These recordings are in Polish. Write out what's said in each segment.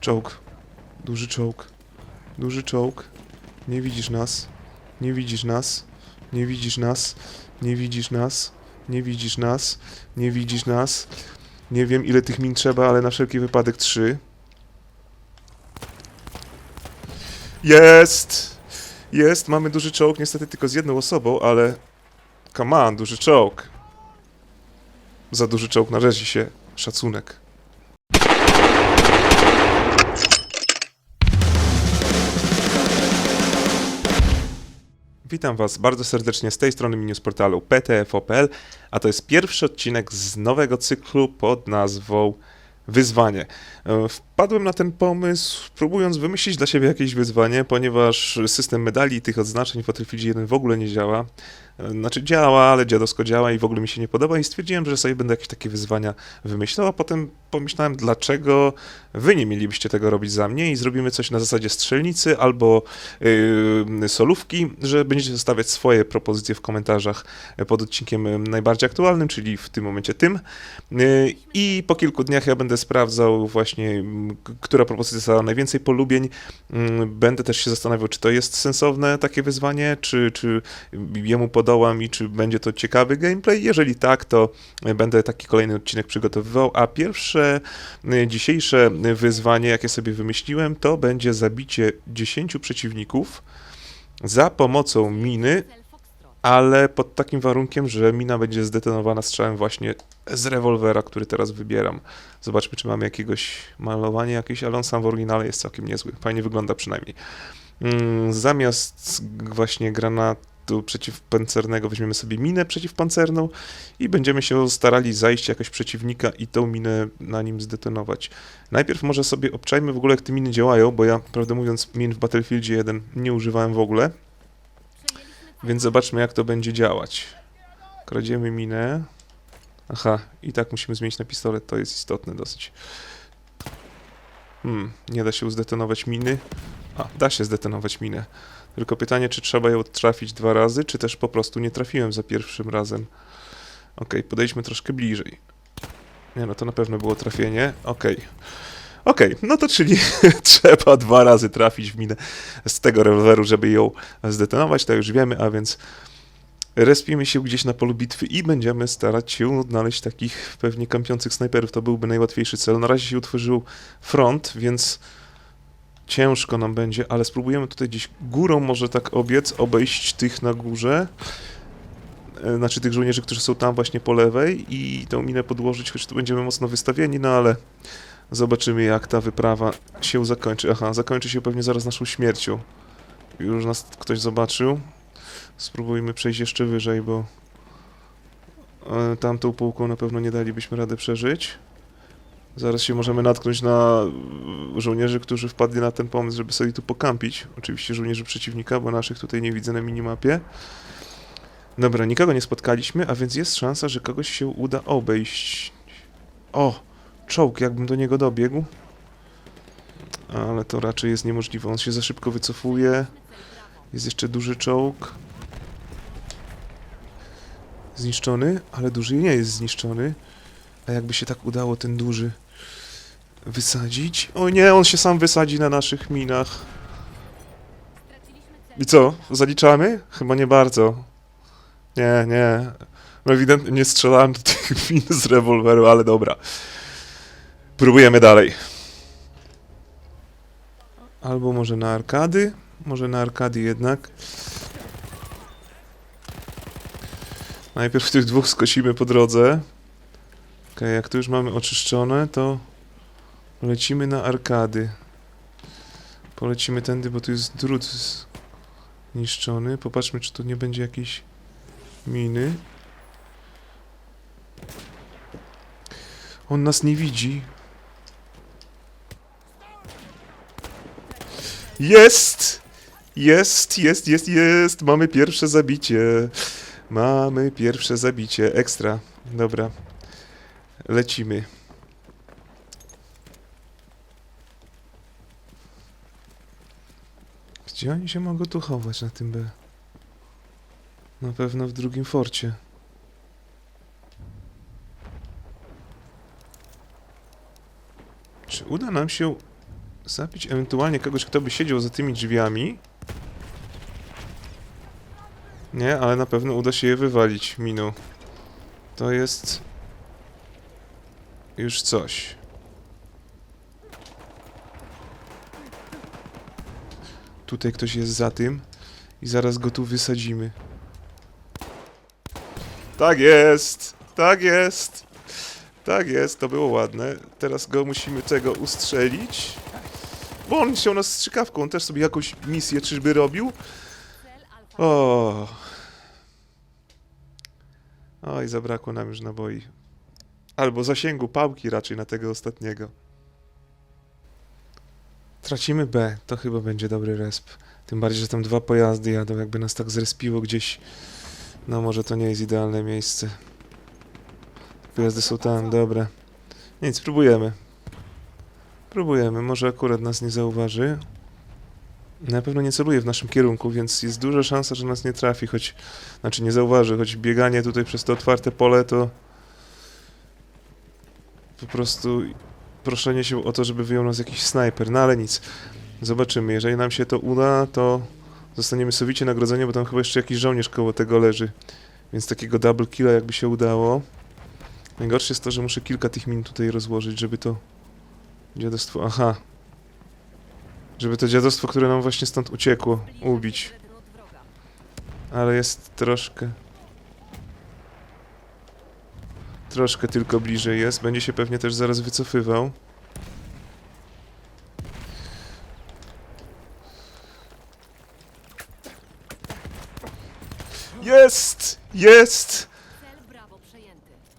Czołg. Duży czołg. Duży czołg. Nie widzisz nas. Nie widzisz nas. Nie widzisz nas. Nie widzisz nas. Nie widzisz nas. Nie widzisz nas. Nie wiem ile tych min trzeba, ale na wszelki wypadek trzy. Jest! Jest, mamy duży czołg, niestety tylko z jedną osobą, ale... Come on, duży czołg. Za duży czołg należy się szacunek. Witam Was bardzo serdecznie z tej strony mini z portalu ptfo.pl, a to jest pierwszy odcinek z nowego cyklu pod nazwą Wyzwanie. E, Wpadłem na ten pomysł, próbując wymyślić dla siebie jakieś wyzwanie, ponieważ system medali i tych odznaczeń w Battlefield 1 w ogóle nie działa. Znaczy działa, ale dziadowsko działa i w ogóle mi się nie podoba i stwierdziłem, że sobie będę jakieś takie wyzwania wymyślał, a potem pomyślałem, dlaczego wy nie mielibyście tego robić za mnie i zrobimy coś na zasadzie strzelnicy albo yy, solówki, że będziecie zostawiać swoje propozycje w komentarzach pod odcinkiem najbardziej aktualnym, czyli w tym momencie tym. Yy, I po kilku dniach ja będę sprawdzał właśnie, która propozycja dostała najwięcej polubień. Mm, Będę też się zastanawiał, czy to jest sensowne takie wyzwanie, czy, czy jemu podołam i czy będzie to ciekawy gameplay. Jeżeli tak, to będę taki kolejny odcinek przygotowywał, a pierwsze y, dzisiejsze wyzwanie, jakie sobie wymyśliłem, to będzie zabicie 10 przeciwników za pomocą miny, ale pod takim warunkiem, że mina będzie zdetonowana strzałem właśnie z rewolwera, który teraz wybieram. Zobaczmy, czy mamy jakiegoś malowania jakieś, ale on sam w oryginale jest całkiem niezły. Fajnie wygląda przynajmniej. Mm, Zamiast właśnie granatu przeciwpancernego weźmiemy sobie minę przeciwpancerną i będziemy się starali zajść jakoś przeciwnika i tą minę na nim zdetonować. Najpierw może sobie obczajmy w ogóle, jak te miny działają, bo ja, prawdę mówiąc, min w Battlefieldzie 1 nie używałem w ogóle. Więc zobaczmy, jak to będzie działać. Kradziemy minę. Aha, i tak musimy zmienić na pistolet, to jest istotne dosyć. Hmm, nie da się zdetonować miny. A, da się zdetonować minę. Tylko pytanie, czy trzeba ją trafić dwa razy, czy też po prostu nie trafiłem za pierwszym razem. Okej, podejdźmy troszkę bliżej. Nie no, to na pewno było trafienie. Okej. Okej, no to czyli trzeba dwa razy trafić w minę z tego rewolweru, żeby ją zdetonować, to już wiemy, a więc respimy się gdzieś na polu bitwy i będziemy starać się odnaleźć takich pewnie kampiących snajperów. To byłby najłatwiejszy cel. Na razie się utworzył front, więc ciężko nam będzie, ale spróbujemy tutaj gdzieś górą może tak obiec, obejść tych na górze. E, Znaczy tych żołnierzy, którzy są tam właśnie po lewej i tą minę podłożyć, choć tu będziemy mocno wystawieni, no ale zobaczymy jak ta wyprawa się zakończy. Aha, zakończy się pewnie zaraz naszą śmiercią. Już nas ktoś zobaczył. Spróbujmy przejść jeszcze wyżej, bo e, tamtą półką na pewno nie dalibyśmy rady przeżyć. Zaraz się możemy natknąć na żołnierzy, którzy wpadli na ten pomysł, żeby sobie tu pokampić. Oczywiście żołnierzy przeciwnika, bo naszych tutaj nie widzę na minimapie. Dobra, nikogo nie spotkaliśmy, a więc jest szansa, że kogoś się uda obejść. O! Czołg, jakbym do niego dobiegł. Ale to raczej jest niemożliwe. On się za szybko wycofuje. Jest jeszcze duży czołg. Zniszczony, ale duży nie jest zniszczony. A jakby się tak udało ten duży wysadzić? O nie, on się sam wysadzi na naszych minach. I co? Zaliczamy? Chyba nie bardzo. Nie, nie. No ewidentnie nie strzelałem do tych min z rewolweru, ale dobra. Próbujemy dalej. Albo może na arkady? Może na arkady jednak. Najpierw tych dwóch skosimy po drodze. Okej, jak tu już mamy oczyszczone, to lecimy na arkady. Polecimy tędy, bo tu jest drut zniszczony. Popatrzmy, czy tu nie będzie jakiejś miny. On nas nie widzi. Jest! Jest, jest, jest, jest! Mamy pierwsze zabicie. Mamy pierwsze zabicie. Ekstra. Dobra. Lecimy. Gdzie oni się mogą tu chować na tym B? Na pewno w drugim forcie. Czy uda nam się zabić ewentualnie kogoś, kto by siedział za tymi drzwiami? Nie, ale na pewno uda się je wywalić miną. To jest już coś. Tutaj ktoś jest za tym i zaraz go tu wysadzimy. Tak jest! Tak jest! Tak jest, to było ładne. Teraz go musimy tego ustrzelić. Bo on chciał nas strzykawką, on też sobie jakąś misję czyżby robił? O. Oj, zabrakło nam już naboi. Albo zasięgu pałki raczej na tego ostatniego. Tracimy B, to chyba będzie dobry resp. Tym bardziej, że tam dwa pojazdy jadą, jakby nas tak zrespiło gdzieś. No może to nie jest idealne miejsce. Pojazdy są tam, dobra. Nic, próbujemy. Próbujemy, może akurat nas nie zauważy. Na pewno nie celuje w naszym kierunku, więc jest duża szansa, że nas nie trafi, choć... Znaczy nie zauważy, choć bieganie tutaj przez to otwarte pole to... Po prostu proszenie się o to, żeby wyjął nas jakiś snajper, no ale nic. Zobaczymy, jeżeli nam się to uda, to zostaniemy sowicie nagrodzeni, bo tam chyba jeszcze jakiś żołnierz koło tego leży. Więc takiego double killa jakby się udało. Najgorsze jest to, że muszę kilka tych min tutaj rozłożyć, żeby to dziadostwo... Aha. Żeby to dziadostwo, które nam właśnie stąd uciekło, ubić. Ale jest troszkę... Troszkę tylko bliżej jest. Będzie się pewnie też zaraz wycofywał. Jest! Jest!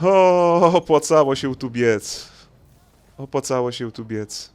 O, opłacało się tu biec. Opłacało się tu biec.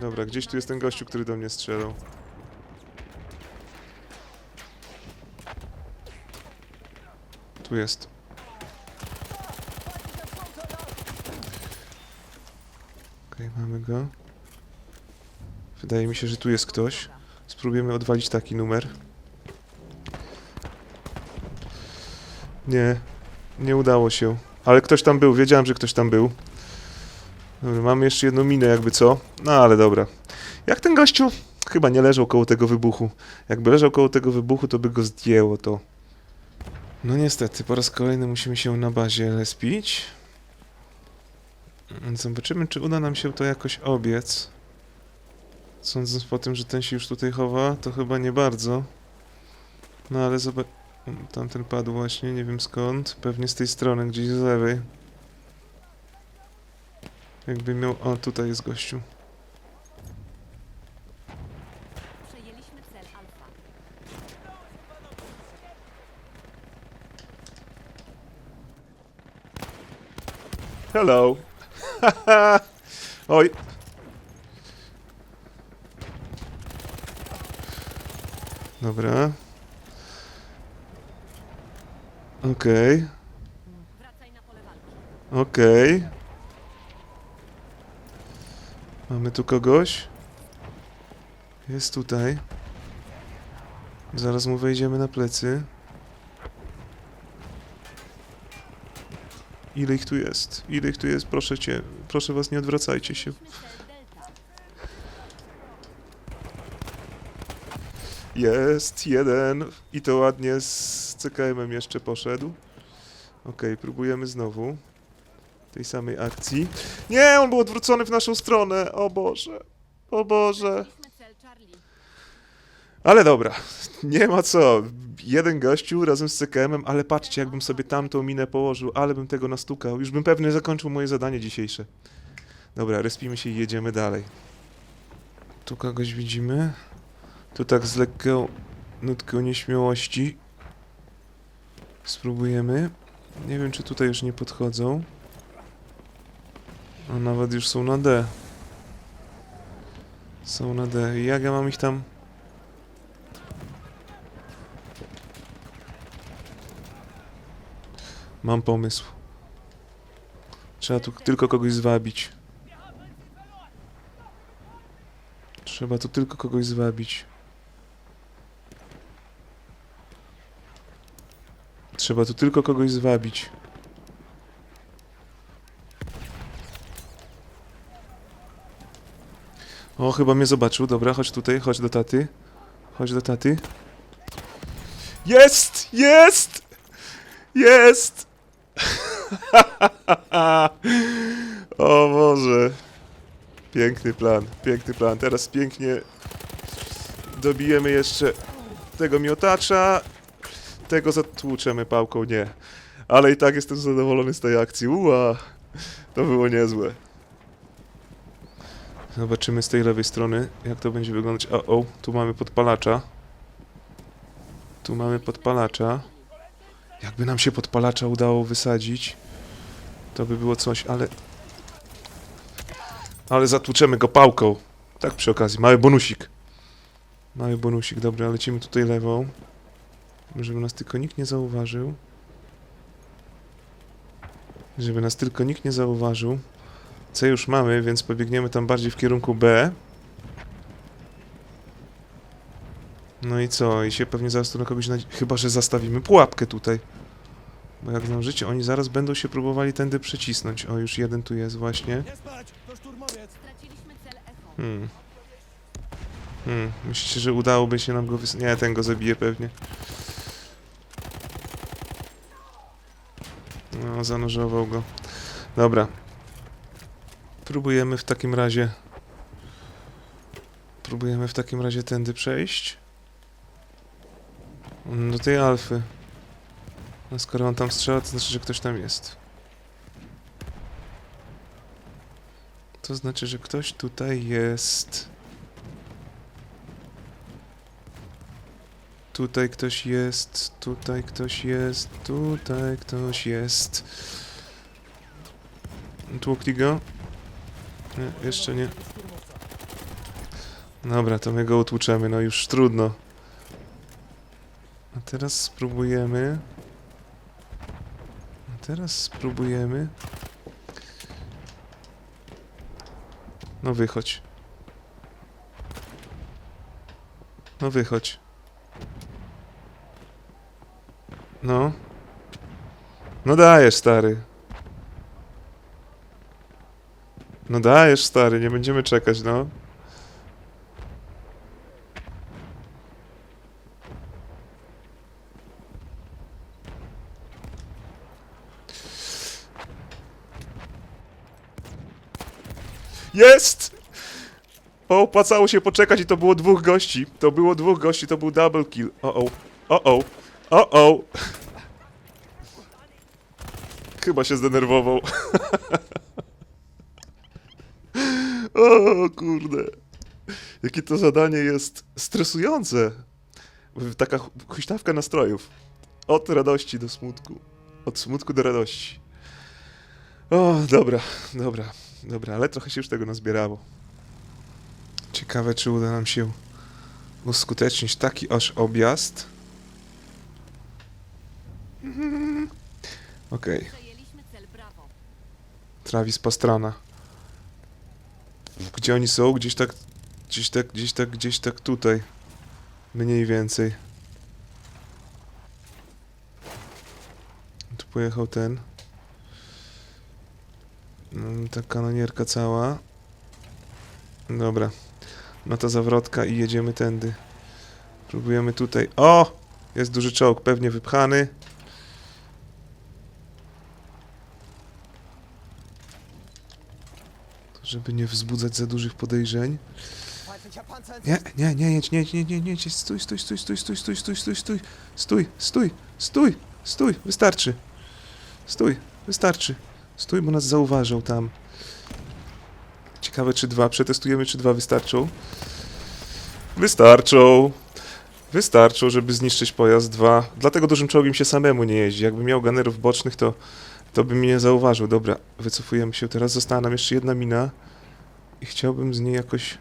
Dobra, gdzieś tu jest ten gościu, który do mnie strzelał. Tu jest. Okej, mamy go. Wydaje mi się, że tu jest ktoś. Spróbujemy odwalić taki numer. Nie, nie udało się. Ale ktoś tam był, wiedziałem, że ktoś tam był. Dobra, mamy jeszcze jedną minę, jakby co. No ale dobra. Jak ten gościu? Chyba nie leżał koło tego wybuchu. Jakby leżał koło tego wybuchu, to by go zdjęło to. No niestety, po raz kolejny musimy się na bazie lespić. Zobaczymy, czy uda nam się to jakoś obiec. Sądząc po tym, że ten się już tutaj chowa, to chyba nie bardzo. No ale zobacz... Tamten padł właśnie, nie wiem skąd. Pewnie z tej strony, gdzieś z lewej. Jakby miał... O, tutaj jest gościu. Przejęliśmy cel alfa. Hello. Oj. Dobra. Okej, walki. okej. Mamy tu kogoś. Jest tutaj. Zaraz mu wejdziemy na plecy. Ile ich tu jest? Ile ich tu jest? Proszę cię, proszę was, nie odwracajcie się. Jest jeden i to ładnie z CKM-em jeszcze poszedł. Okej, próbujemy znowu tej samej akcji. Nie, on był odwrócony w naszą stronę. O Boże. O Boże. Ale dobra, nie ma co. Jeden gościu razem z CKM-em, ale patrzcie, jakbym sobie tamtą minę położył, ale bym tego nastukał. Już bym pewnie zakończył moje zadanie dzisiejsze. Dobra, respimy się i jedziemy dalej. Tu kogoś widzimy. Tu tak z lekką nutką nieśmiałości. Spróbujemy. Nie wiem, czy tutaj już nie podchodzą. A nawet już są na D. Są na D. Jak ja mam ich tam... Mam pomysł. Trzeba tu tylko kogoś zwabić. Trzeba tu tylko kogoś zwabić. Trzeba tu tylko kogoś zwabić. O, chyba mnie zobaczył. Dobra, chodź tutaj, chodź do taty. Chodź do taty. Jest! Jest! Jest! o Boże. Piękny plan, piękny plan. Teraz pięknie dobijemy jeszcze tego miotacza. Tego zatłuczemy pałką, nie. Ale i tak jestem zadowolony z tej akcji. Ua! To było niezłe. Zobaczymy z tej lewej strony, jak to będzie wyglądać. O, o, tu mamy podpalacza. Tu mamy podpalacza. Jakby nam się podpalacza udało wysadzić, to by było coś, ale... Ale zatłuczemy go pałką. Tak przy okazji, mały bonusik. Mały bonusik, dobra, lecimy tutaj lewą. Żeby nas tylko nikt nie zauważył. Żeby nas tylko nikt nie zauważył. C już mamy, więc pobiegniemy tam bardziej w kierunku B. No i co? I się pewnie zaraz tu na kogoś nadzi... Chyba, że zastawimy pułapkę tutaj. Bo jak znam życie, oni zaraz będą się próbowali tędy przycisnąć. O, już jeden tu jest właśnie. Nie spać! To szturmowiec! Straciliśmy cel Echo. Hmm. Hmm. Myślicie, że udałoby się nam go wys... Nie, ten go zabije pewnie. No, zanurzował go. Dobra. Próbujemy w takim razie... Próbujemy w takim razie tędy przejść. Do tej alfy. No skoro on tam strzela, to znaczy, że ktoś tam jest. To znaczy, że ktoś tutaj jest. Tutaj ktoś jest, tutaj ktoś jest, tutaj ktoś jest. Tłukli go? Nie, jeszcze nie. Dobra, to my go utłuczemy, no już trudno. Teraz spróbujemy. Teraz spróbujemy. No wychodź. No wychodź. No. No dajesz, stary. No dajesz, stary, nie będziemy czekać, no. Jest! O, opłacało się poczekać i to było dwóch gości. To było dwóch gości, to był double kill. O, o, o, o, o, o. Chyba się zdenerwował. o, kurde. Jakie to zadanie jest stresujące. Taka hu- huśtawka nastrojów. Od radości do smutku. Od smutku do radości. O, dobra, dobra, dobra, ale trochę się już tego nazbierało. Ciekawe, czy uda nam się uskutecznić taki aż objazd. Mhm. Okej, Przejęliśmy cel Brawo. Travis Pastrana. Gdzie oni są? Gdzieś tak, gdzieś tak, gdzieś tak, gdzieś tak tutaj. Mniej więcej. Tu pojechał ten. Mm, Ta kanonierka cała. Dobra. No to zawrotka i jedziemy tędy. Próbujemy tutaj. O! Jest duży czołg, pewnie wypchany. Żeby nie wzbudzać za dużych podejrzeń. Nie, nie, nie, jedź, nie, nie, nie, nie, nie, stój, stój, stój, stój, stój, stój, stój, stój, stój, stój, stój, stój, stój, wystarczy. Stój, wystarczy. Stój, bo nas zauważą tam. Ciekawe, czy dwa, przetestujemy, czy dwa wystarczą. Wystarczą. Wystarczą, żeby zniszczyć pojazd dwa. Dlatego dużym czołgiem się samemu nie jeździ. Jakby miał ganerów bocznych, to, to by mnie nie zauważył. Dobra, wycofujemy się. Teraz została nam jeszcze jedna mina. I chciałbym z niej jakoś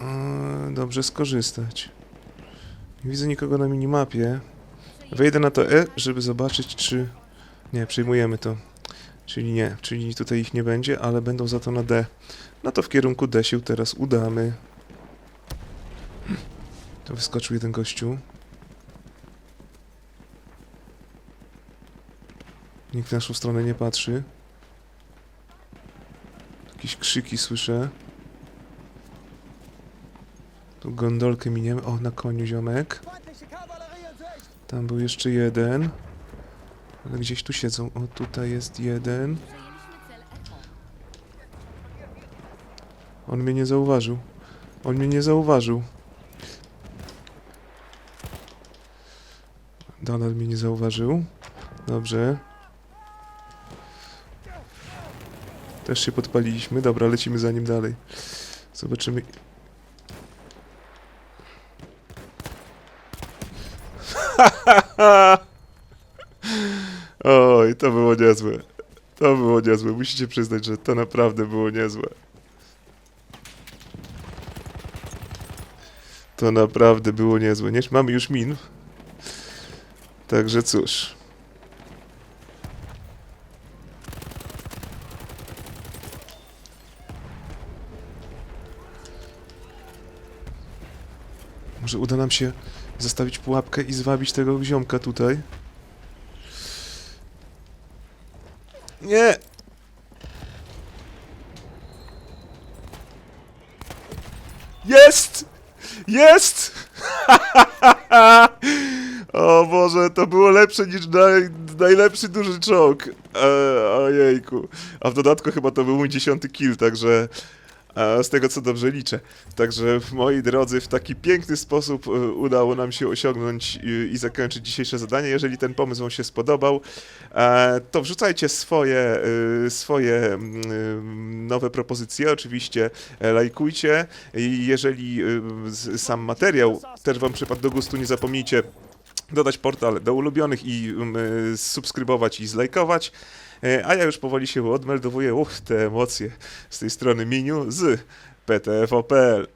e, dobrze skorzystać. Nie widzę nikogo na minimapie. Wejdę na to E, żeby zobaczyć, czy... Nie, przyjmujemy to. Czyli nie, czyli tutaj ich nie będzie, ale będą za to na D. No to w kierunku D się teraz udamy. To wyskoczył jeden gościu. Nikt w naszą stronę nie patrzy. Jakieś krzyki słyszę. Tu gondolkę miniemy. O, na koniu ziomek. Tam był jeszcze jeden. Ale gdzieś tu siedzą. O, tutaj jest jeden. On mnie nie zauważył. On mnie nie zauważył. Donald mnie nie zauważył. Dobrze. Też się podpaliliśmy. Dobra, lecimy za nim dalej. Zobaczymy. To było niezłe. To było niezłe. Musicie przyznać, że to naprawdę było niezłe. To naprawdę było niezłe. Nie? Mamy już min. Także cóż. Może uda nam się zastawić pułapkę i zwabić tego ziomka tutaj. Nie! Jest! Jest! o Boże, to było lepsze niż naj, najlepszy duży czołg. E, ojejku. A w dodatku chyba to był mój dziesiąty kill, także z tego co dobrze liczę. Także moi drodzy, w taki piękny sposób e, udało nam się osiągnąć i, zakończyć dzisiejsze zadanie. Jeżeli ten pomysł wam się spodobał, e, to wrzucajcie swoje, e, swoje mm, nowe propozycje, oczywiście lajkujcie. Jeżeli sam materiał też Wam przypadł do gustu, nie zapomnijcie dodać portal do ulubionych i y, subskrybować i zlajkować. E, A ja już powoli się odmeldowuję. Uch, te emocje z tej strony miniu z PTFOPL.